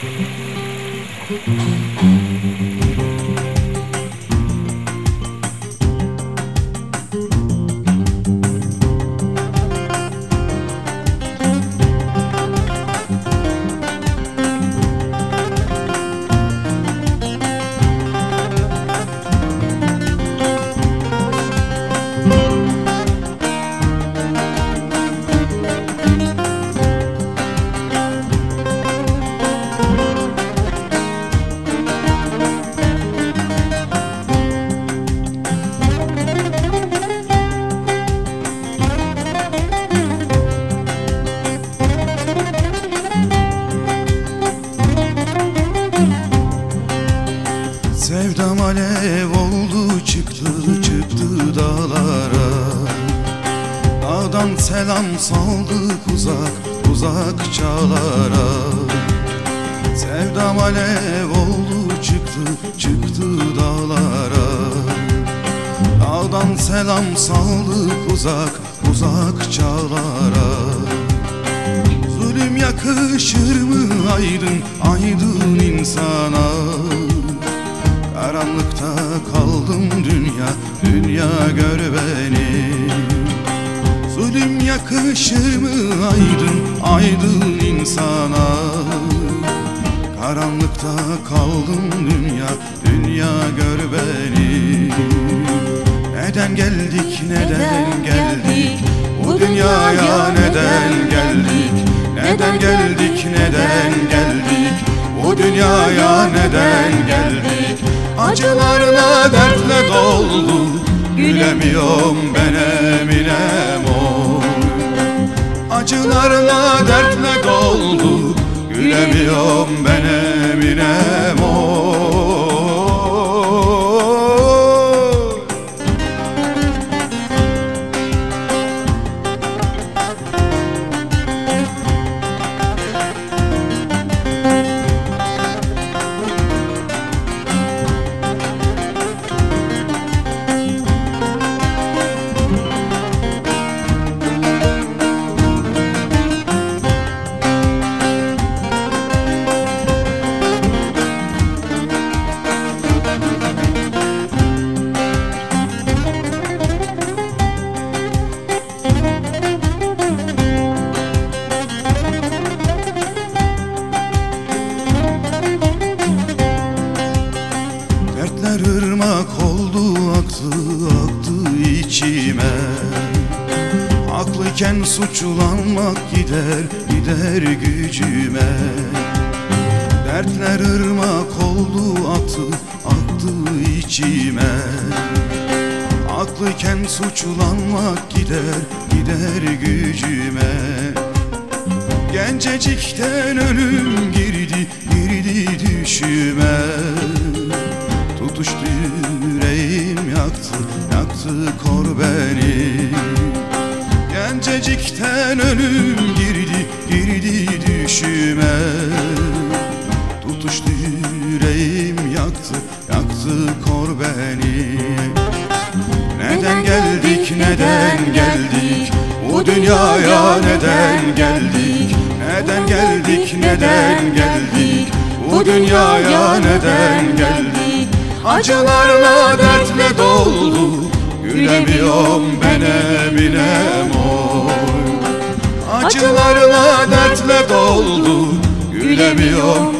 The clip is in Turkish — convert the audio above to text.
Thank you. Alev oldu çıktı çıktı dağlara. Dağdan selam saldık uzak uzak çağlara. Sevdam alev oldu çıktı çıktı dağlara. Dağdan selam saldık uzak uzak çağlara. Zulüm yakışır mı aydın aydın insana Karanlıkta kaldım dünya dünya gör beni. Zulüm yakışır mı aydın aydın insana. Karanlıkta kaldım dünya dünya gör beni. Neden geldik neden geldik? bu dünyaya neden geldik? Neden geldik neden geldik? Bu dünyaya neden geldik Acılarla dertle doldu. Gülemiyorum ben eminem oy Acılarla dertle doldu. Gülemiyorum ben eminem Haklıken suçlanmak gider gider gücüme. Dertler ırmak oldu aktı aktı içime. Haklıken suçlanmak gider gider gücüme. Gencecikten ölüm girdi girdi düşüme. Tutuştu yüreğim yaktı yaktı kor beni Gencecikten ölüm girdi girdi düşüme. Tutuştu yüreğim yaktı yaktı kor beni. Neden geldik neden geldik? Bu dünyaya neden geldik? Neden geldik neden geldik? Bu dünyaya neden geldik? Acılarla dertle doldu. Gülemiyorum ben eminem Acılarla dertle doldu. Gülemiyorum